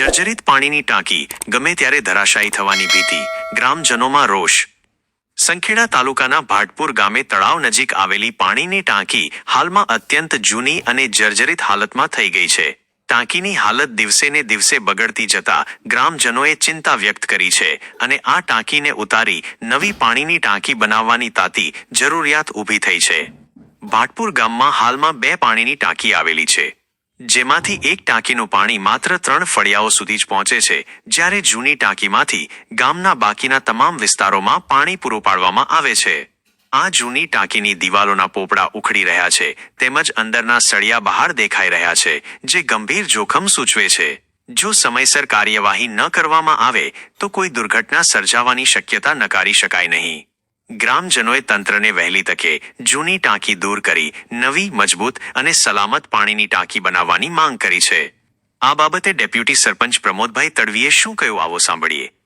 જર્જરિત પાણીની ટાંકી ગમે ત્યારે ધરાશાયી થવાની ભીતિ, ગ્રામજનોમાં રોષ. સંખેડા તાલુકાના ભાટપુર ગામે તળાવ નજીક આવેલી પાણીની ટાંકી હાલમાં અત્યંત જૂની અને જર્જરિત હાલતમાં થઈ ગઈ છે. ટાંકીની હાલત દિવસે ને દિવસે બગડતી જતા ગ્રામજનોએ ચિંતા વ્યક્ત કરી છે અને આ ટાંકીને ઉતારી નવી પાણીની ટાંકી બનાવવાની તાતી જરૂરિયાત ઊભી થઈ છે. ભાટપુર ગામમાં હાલમાં બે પાણીની ટાંકી આવેલી છે. જેમાંથી એક ટાંકીનું પાણી માત્ર ત્રણ ફળિયાઓ સુધી જ પહોંચે છે, જ્યારે જૂની ટાંકીમાંથી ગામના બાકીના તમામ વિસ્તારોમાં પાણી પૂરું પાડવામાં આવે છે. આ જૂની ટાંકીની દિવાલોના પોપડા ઉખડી રહ્યા છે, તેમજ અંદરના સળિયા બહાર દેખાઈ રહ્યા છે, જે ગંભીર જોખમ સૂચવે છે. જો સમયસર કાર્યવાહી ન કરવામાં આવે, તો કોઈ દુર્ઘટના સર્જાવાની શક્યતા નકારી શકાય નહીં. ગ્રામજનોએ તંત્રને વહેલી તકે જૂની ટાંકી દૂર કરી, નવી, મજબૂત અને સલામત પાણીની ટાંકી બનાવવાની માંગ કરી છે. આ બાબતે ડેપ્યુટી સરપંચ પ્રમોદભાઈ તડવીએ શું કહ્યું? આવો સાંભળીએ.